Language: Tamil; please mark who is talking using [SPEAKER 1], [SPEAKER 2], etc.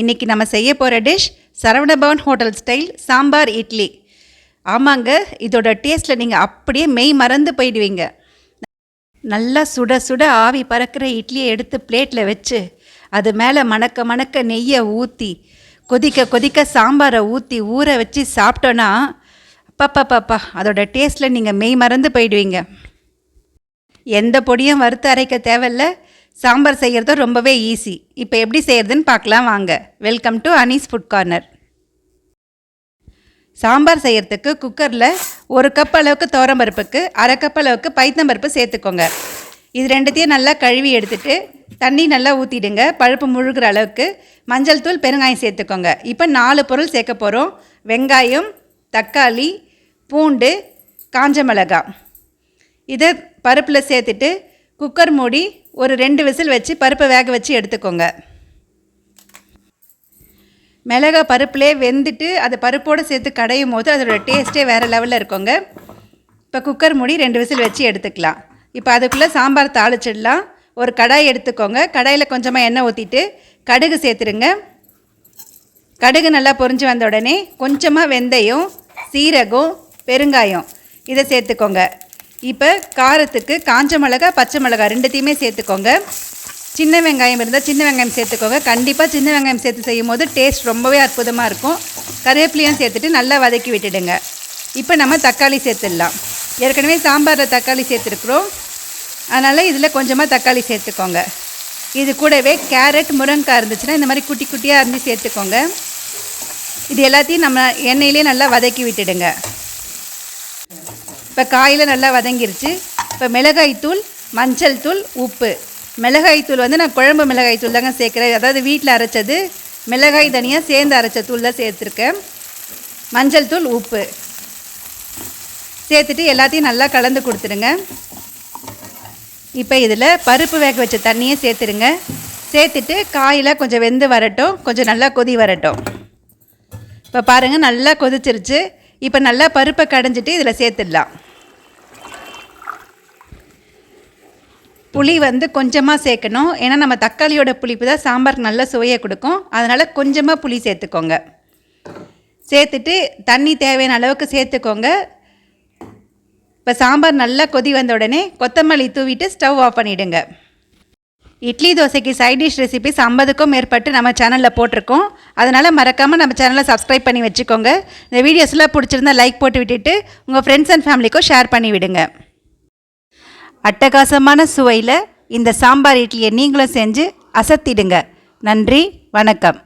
[SPEAKER 1] இன்றைக்கி நம்ம செய்ய போகிற dish Saravana Bhavan hotel style sambar idli. ஆமாங்க இதோட டேஸ்ட்டில் நீங்கள் அப்படியே மெய் மறந்து போயிடுவீங்க. நல்லா சுட சுட ஆவி பறக்கிற இட்லியை எடுத்து பிளேட்டில் வச்சு அது மேலே மணக்க மணக்க நெய்யை ஊற்றி கொதிக்க கொதிக்க சாம்பாரை ஊற்றி ஊற வச்சு சாப்பிட்டோன்னா அப்பப்பப்பப்பா அதோட டேஸ்ட்டில் நீங்கள் மெய் மறந்து போயிடுவீங்க. எந்த பொடியும் வறுத்து அரைக்க தேவையில்ல. சாம்பார் செய்கிறது ரொம்பவே ஈஸி இப்போ எப்படி செய்கிறதுன்னு பார்க்கலாம் வாங்க. Welcome to Anees food corner sambar செய்கிறதுக்கு குக்கரில் ஒரு கப் அளவுக்கு தோரம்பருப்புக்கு அரை கப் அளவுக்கு பைத்தம்பருப்பு சேர்த்துக்கோங்க. இது ரெண்டுத்தையும் நல்லா கழுவி எடுத்துட்டு தண்ணி நல்லா ஊற்றிடுங்க பழுப்பு முழுகிற அளவுக்கு மஞ்சள் தூள் பெருங்காயம் சேர்த்துக்கோங்க. இப்போ நாலு பொருள் சேர்க்க போகிறோம் வெங்காயம் தக்காளி பூண்டு காஞ்ச மிளகாய். இதை பருப்பில் சேர்த்துட்டு குக்கர் மூடி ஒரு ரெண்டு விசில் வச்சு பருப்பை வேக வச்சு எடுத்துக்கோங்க. மிளகா பருப்புலே வெந்துட்டு அதை பருப்போடு சேர்த்து கடையும் போது அதோட டேஸ்ட்டே வேறு லெவலில் இருக்குங்க. இப்போ குக்கர் மூடி ரெண்டு விசில் வச்சு எடுத்துக்கலாம். இப்போ அதுக்குள்ளே சாம்பார் தாளிச்சிடலாம். ஒரு கடாய் எடுத்துக்கோங்க. கடாயில் கொஞ்சமாக எண்ணெய் ஊற்றிட்டு கடுகு சேர்த்துருங்க கடுகு நல்லா பொரிஞ்சு வந்த உடனே கொஞ்சமாக வெந்தயம் சீரகம் பெருங்காயம் இதை சேர்த்துக்கோங்க. இப்போ காரத்துக்கு காஞ்ச மிளகா பச்சை மிளகா ரெண்டுத்தையுமே சேர்த்துக்கோங்க. சின்ன வெங்காயம் இருந்தால் சின்ன வெங்காயம் சேர்த்துக்கோங்க. கண்டிப்பாக சின்ன வெங்காயம் சேர்த்து செய்யும் போது டேஸ்ட் ரொம்பவே அற்புதமாக இருக்கும். கருவேப்பிலையும் சேர்த்துட்டு நல்லா வதக்கி விட்டுடுங்க. இப்போ நம்ம தக்காளி சேர்த்துடலாம். ஏற்கனவே சாம்பாரில் தக்காளி சேர்த்துருக்குறோம். அதனால் இதில் கொஞ்சமாக தக்காளி சேர்த்துக்கோங்க. இது கூடவே கேரட் முருங்கைக்காய் இருந்துச்சுன்னா இந்த மாதிரி குட்டி குட்டியாக இருந்து சேர்த்துக்கோங்க. இது எல்லாத்தையும் நம்ம எண்ணெயிலே நல்லா வதக்கி விட்டுடுங்க. இப்போ காயில் நல்லா வதங்கிருச்சு. இப்போ மிளகாய்த்தூள் மஞ்சள் தூள் உப்பு. மிளகாய்த்தூள் வந்து நான் குழம்பு மிளகாய்த்தூள் தாங்க சேர்க்குறேன். அதாவது வீட்டில் அரைச்சது மிளகாய் தனியாக சேர்ந்து அரைச்ச தூள் தான் சேர்த்துருக்கேன். மஞ்சள் தூள் உப்பு. சேர்த்துட்டு எல்லாத்தையும் நல்லா கலந்து கொடுத்துருங்க இப்போ இதில் பருப்பு வேக வச்ச தண்ணியை சேர்த்துருங்க சேர்த்துட்டு காயில் கொஞ்சம் வெந்து வரட்டும். கொஞ்சம் நல்லா கொதி வரட்டும். இப்போ பாருங்கள் நல்லா கொதிச்சிருச்சு. இப்போ நல்லா பருப்பை கடைஞ்சிட்டு இதில் சேர்த்துடலாம். புளி வந்து கொஞ்சமாக சேர்க்கணும். ஏன்னா நம்ம தக்காளியோட புளிப்பு தான் சாம்பாருக்கு நல்ல சுவையை கொடுக்கும். அதனால் கொஞ்சமாக புளி சேர்த்துக்கோங்க. சேர்த்துட்டு தண்ணி தேவையான அளவுக்கு சேர்த்துக்கோங்க. இப்போ சாம்பார் நல்லா கொதி வந்த உடனே கொத்தமல்லி தூவிட்டு ஸ்டவ் ஆஃப் பண்ணிவிடுங்க இட்லி தோசைக்கு சைட் டிஷ் ரெசிபிஸ் ஐம்பதுக்கும் மேற்பட்டு நம்ம சேனலில் போட்டிருக்கோம். அதனால் மறக்காமல் நம்ம சேனலை சப்ஸ்கிரைப் பண்ணி வச்சுக்கோங்க. இந்த வீடியோஸ்லாம் பிடிச்சிருந்தா லைக் போட்டு விட்டுட்டு உங்கள் ஃப்ரெண்ட்ஸ் அண்ட் ஃபேமிலிக்கும் ஷேர் பண்ணி விடுங்க அட்டகாசமான சுவையில் இந்த சாம்பார் இட்லியை நீங்களும் செஞ்சு அசத்திடுங்க. நன்றி வணக்கம்.